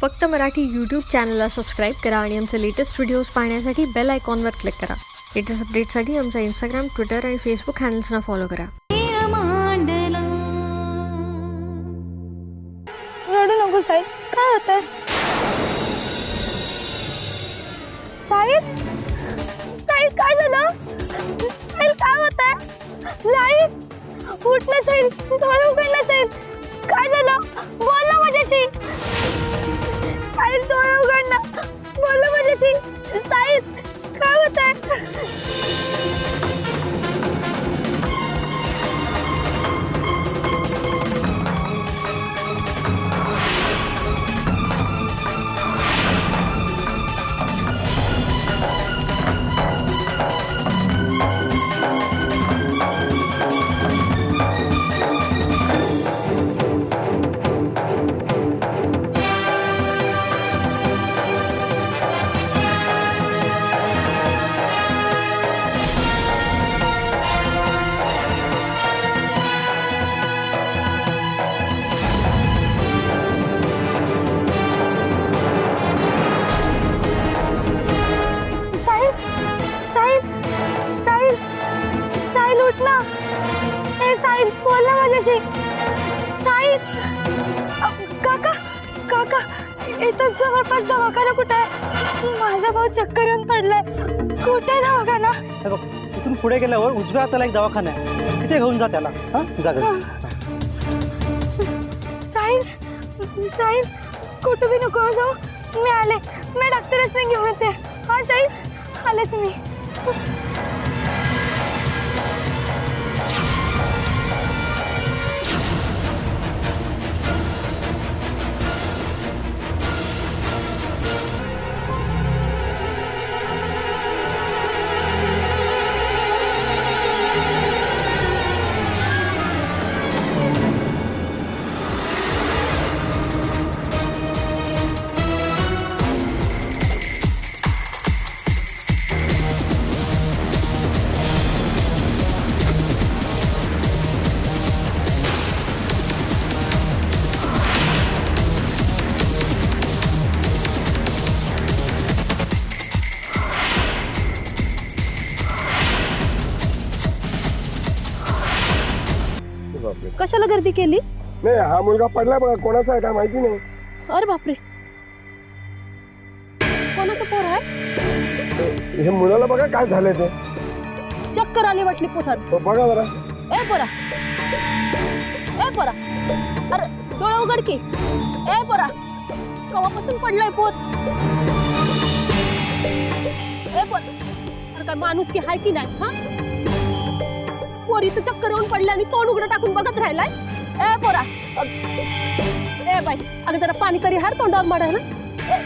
फक्त मराठी यूट्यूब चॅनलला सबस्क्राईब करा आणि आमचे लेटेस्ट व्हिडिओज पाहण्यासाठी बेल आयकॉनवर क्लिक करा. लेटेस्ट अपडेटसाठी आमचा इंस्टाग्राम ट्विटर आणि फेसबुक हँडल्सना फॉलो करा. रडू नको साहेब काय होतंय? साहेब साहेब काय झालं? साहिल काय होत साहिल उठ ना साहिल डोळे उघड ना साहिल साहिल उठ ना. ए साहिल बोल ना माझ्याशी. साहिल अ, काका काका इथं जवळपास दवाखाना कुठं आहे? माझा भाऊ चक्कर येऊन पडलाय. कुठे आहे दवाखाना? हे बघ इथून पुढे गेल्यावर उजव्या हाताला एक दवाखाना आहे. तिथे घेऊन जा त्याला. हा? जागा साहिल साहिल कुठं बी नको जाऊ. मी आले. मी डॉक्टरच नाही घेऊन येते. हा साहिल आलेच मी. बापरे कशाला गर्दी केली? नाही हा मुलगा पडला बघा कोणाचा आहे काय माहिती नाही. अरे बापरे. कोणाचं पोर आहे? हे मुलाला बघा काय झालंय ते. चक्कर आली वाटली पोटात. बघा ए पोरा. ए पोरा. अरे डोळे उघड की. ए पोरा. कवापासून पडलाय पोर? ए पोर. अरे काय माणूस की हाय की नाही हा? पोरीचं चक्कर येऊन पडलं आणि तोंड उघडं टाकून बघत राहिलाय. ए पोरा. ए बाई अगं जरा पाणी तरी हार तोंडावर मारायला ए,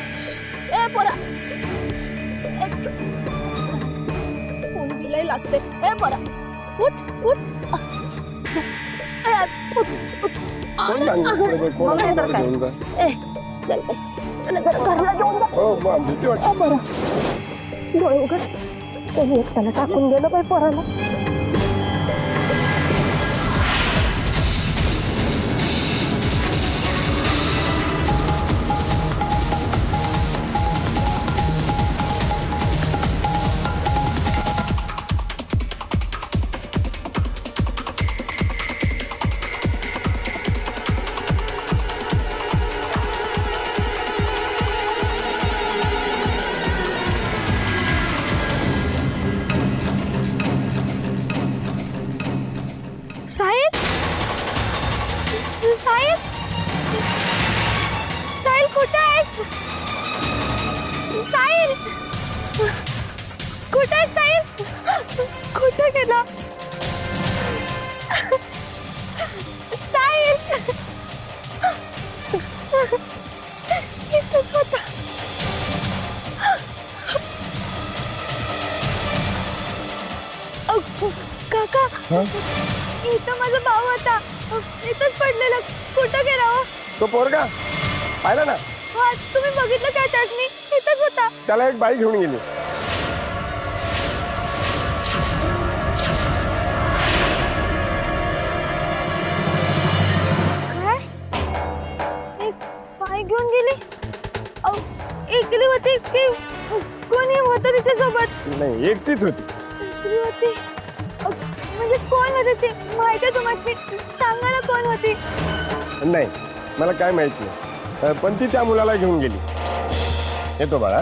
ए पोरा. कोण बिलय लागते. ए पोरा. उठ उठ. ए, उठ, चल घरला घेऊन जा. बरं. डोळे उघड. कोणी एकट्याला टाकून गेलं बाई पोराला. इथं? माझा भाऊ होता. इथंच पडलेला. कुठं गेला हो? तो पोरगा? पाहिला ना? हा तुम्ही बघितलं काय त्यातनी इथंच होता. त्याला एक बाई घेऊन गेली. काय? एक पाय घेऊन गेली? अहो, एकली होती की कोणी होतं तिच्यासोबत? नाही एकटीच होती. एकली होती? म्हणजे कोण होते ते? माहिती आहे तुम्हाला? सांगा ना कोण होती? नाही मला काय माहीत नाही. पण ती त्या मुलाला घेऊन गेली. येतो बाळा.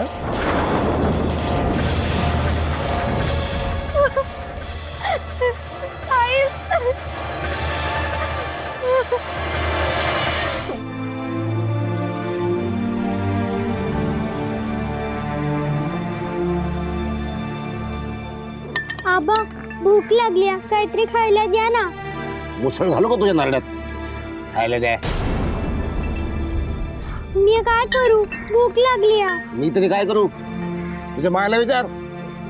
भूक लागली काहीतरी खायला द्या ना. मुसळ घालू का तुझ्या नारड्यात खायला द्या. मी काय करू? भूक लागली मी तरी काय करू? तुझ्या मायाला विचार.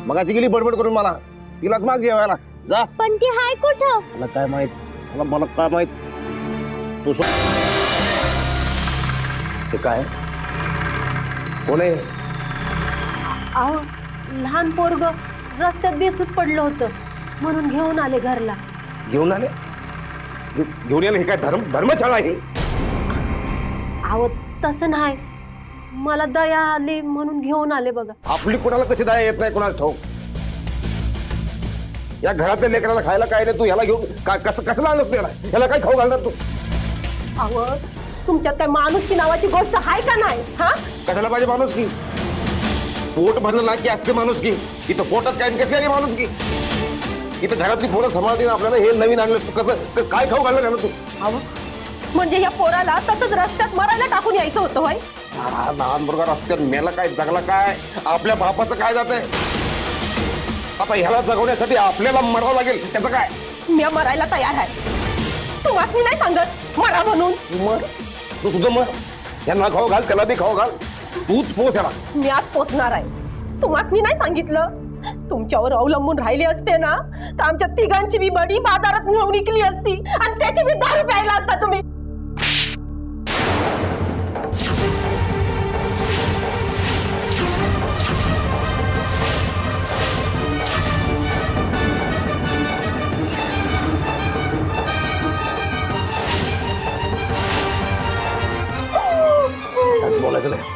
मग अशी गेली बडबड करून मला. तिलाच माग जेवायला जा. पण ती हाय कुठं? मला काय माहीत? मला मला काय माहीत? तू सो ते काय? कोण आहे? अहो लहान पोरग रस्त्यात बेसूत पडलं होतं. म्हणून घेऊन आले घरला. घेऊन आले? घेऊ- घेऊन आले हे काय धर्म धर्मशाळा आहे? अहो तसं नाही. मला दया आली म्हणून घेऊन आले बघा. आपली कोणाला कशी दया येत नाही कोणाला ठाऊक? या घरातल्या लेकराला खायला काय नाही तू? ह्याला घेऊन काय कसं कसं आणलंस त्याला ह्याला काय खाऊ घालणार तू? अहो तुमच्यात काय माणूस की नावाची गोष्ट आहे का नाही? हा? कशाला पाहिजे माणूस की पोट भरलं ना की असते माणूस की इथं पोटात काय कसली आली माणूस की इथं घरातली पोरं सांभाळते ना आपल्याला हे नवीन आणलं तू कसं क- काय खाऊ घालणार याला तू? अहो म्हणजे ह्या पोराला तसंच रस्त्यात मरायला टाकून यायचं होतं होय? हा, लहान मुलगा रस्त्यात मेला काय जगला काय आपल्या बापाचं काय जात आता ह्याला जगवण्यासाठी आपल्याला मरावं लागेल त्याचं काय? मी मरायला तयार आहे. तुम्हाला मी नाही सांगत मरा म्हणून. मग तू तुझं मग यांना खाऊ घाल त्याला बी खाऊ घाल. तूच पोच याला मी आज पोचणार आहे. तुम्हाला मी नाही सांगितलं. तुमच्यावर अवलंबून राहिले असते ना तर आमच्या तिघांची बी बडी बाजारात नेऊन विकली असती आणि त्याची बी दारू प्यायला असता तुम्ही. बोलायचं नाही.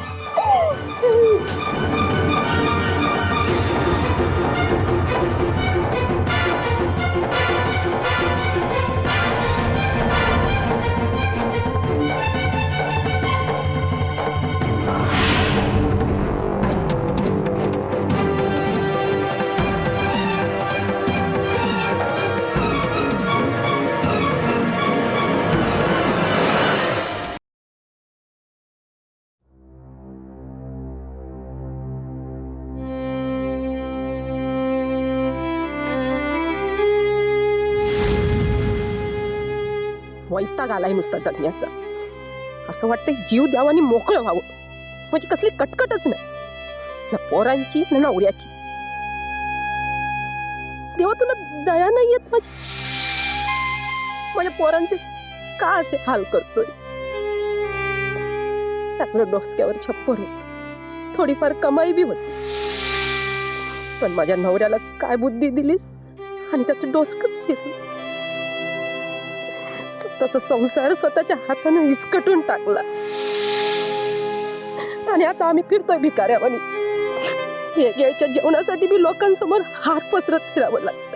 वैताग आलाय नुसता जगण्याचा. असं वाटतंय जीव द्यावं आणि मोकळं व्हावं. म्हणजे कसली कटकटच नाही. ना पोरांची ना नवऱ्याची. देवा तुला दया नाही येत माझी? माझ्या पोरांचे का असे हाल करतोय? चांगलं डोसक्यावर छप्पर होत. थोडीफार कमाई बी होती. पण माझ्या नवऱ्याला काय बुद्धी दिलीस? आणि त्याचं डोसकच फिरलं. स्वतःचा संसार स्वतःच्या हाताने इसकटून टाकला. आणि आता आम्ही फिरतोय भिकाऱ्यावानी. एक यायच्या जेवणासाठी मी लोकांसमोर हात पसरत फिरावं लागत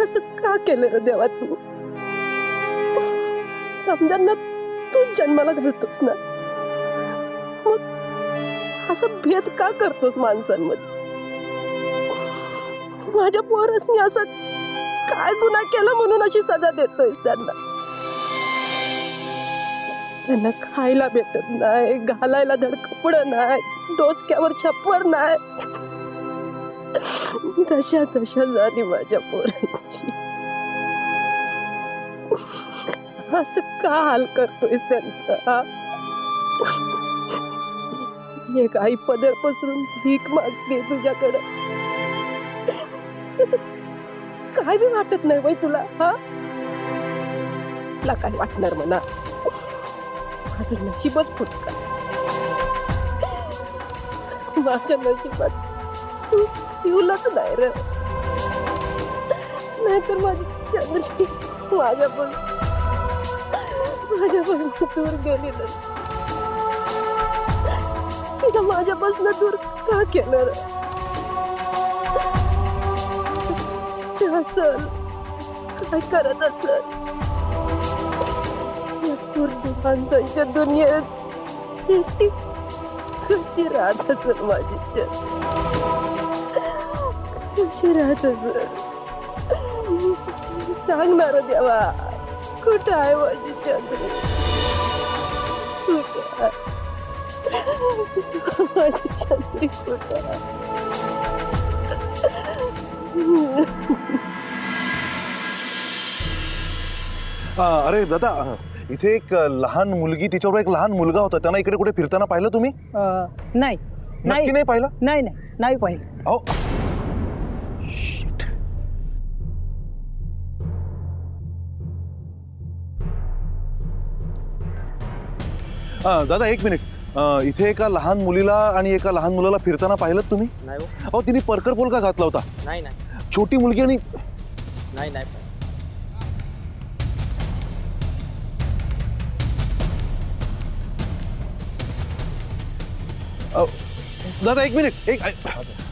असं का केलं रे देवा तू? समजांना तू जन्माला घालतोस ना. मग असं भेद का करतोस माणसांमध्ये? माझ्या पोरसनी असं काय गुन्हा केला म्हणून अशी सजा देतोयस त्यांना? त्यांना खायला भेटत नाही घालायला धड कपड नाही डोसक्यावर छप्पर नाही. तशा तशा झाली माझ्या पोरांची. असं का हाल करतोयस त्यांचा एक आई पदर पसरून भीक मागते तुझ्याकडं. काय बी वाटत नाही बाई तुला हा? तुला काय वाटणार म्हणा. माझं नशीबच फुटका. माझ्या नशिबात येऊलाच नाही रे. नाहीतर माझी चंद्रशी माझ्या पण माझ्या दूर गेली ना माझ्यापासून दूर का केलं असल काय करत असल? माणसांच्या दुनियेत एकटी कशी राहत असत माझी कशी राहत असेल? सांगणार देवा कुठं आहे माझी चंद्री कुठं आहे? माझी चंद्री कुठं हा, अरे दादा इथे एक लहान मुलगी तिच्यावर एक लहान मुलगा होता. त्यांना इकडे कुठे फिरताना पाहिलं तुम्ही? अं, नाही. नक्की नाही. पाहिलं? नाही नाही. नाही पाहिजे अहो. हा, दादा एक मिनिट अं, इथे एका लहान मुलीला आणि एका लहान मुलाला फिरताना पाहिलं तुम्ही? नाही अहो तिने परकर पोलका घातला होता. नाही नाही. छोटी मुलगी आणि नाही नाही. अ, दादा एक मिनिट एक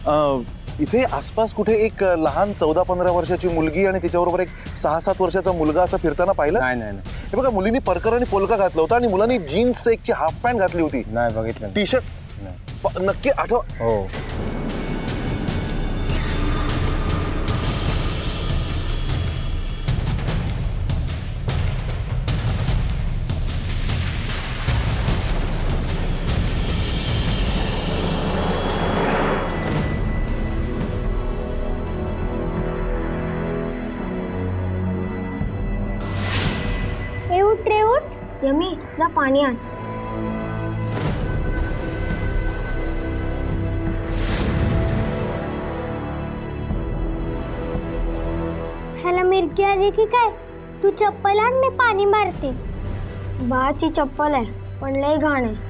अ, इथे आसपास कुठे एक लहान चौदा पंधरा वर्षाची मुलगी आणि तिच्याबरोबर एक सहा सात वर्षाचा मुलगा असं फिरताना पाहिलं? नाही नाही नाही. हे बघा मुलींनी परकर आणि पोलका घातला होता आणि मुलांनी जीन्स एकची हाफ पॅन्ट घातली होती. नाही बघितलं टी शर्ट नक्की आठव हो. जा पाणी आण ह्याला मिरकी आली की काय तू चप्पल आण मी पाणी मारते। बाची चप्पल आहे पण लय घाण आहे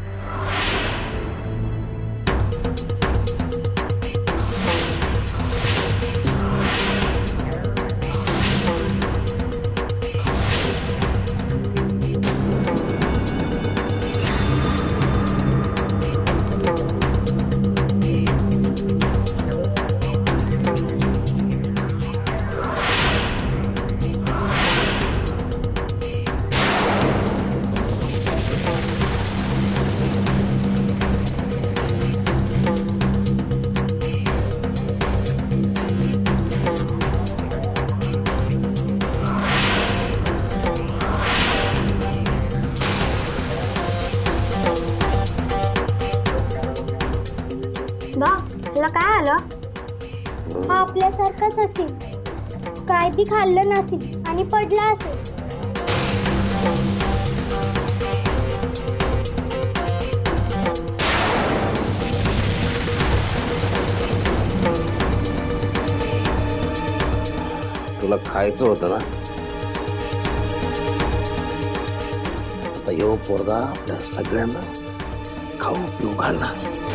आपल्यासारखाच असेल. काय बी खाल्लं नसेल आणि पडला असेल. तुला खायचं होतं ना? आता येऊ पोरगा आपल्या सगळ्यांना खाऊ पिऊ घालणार.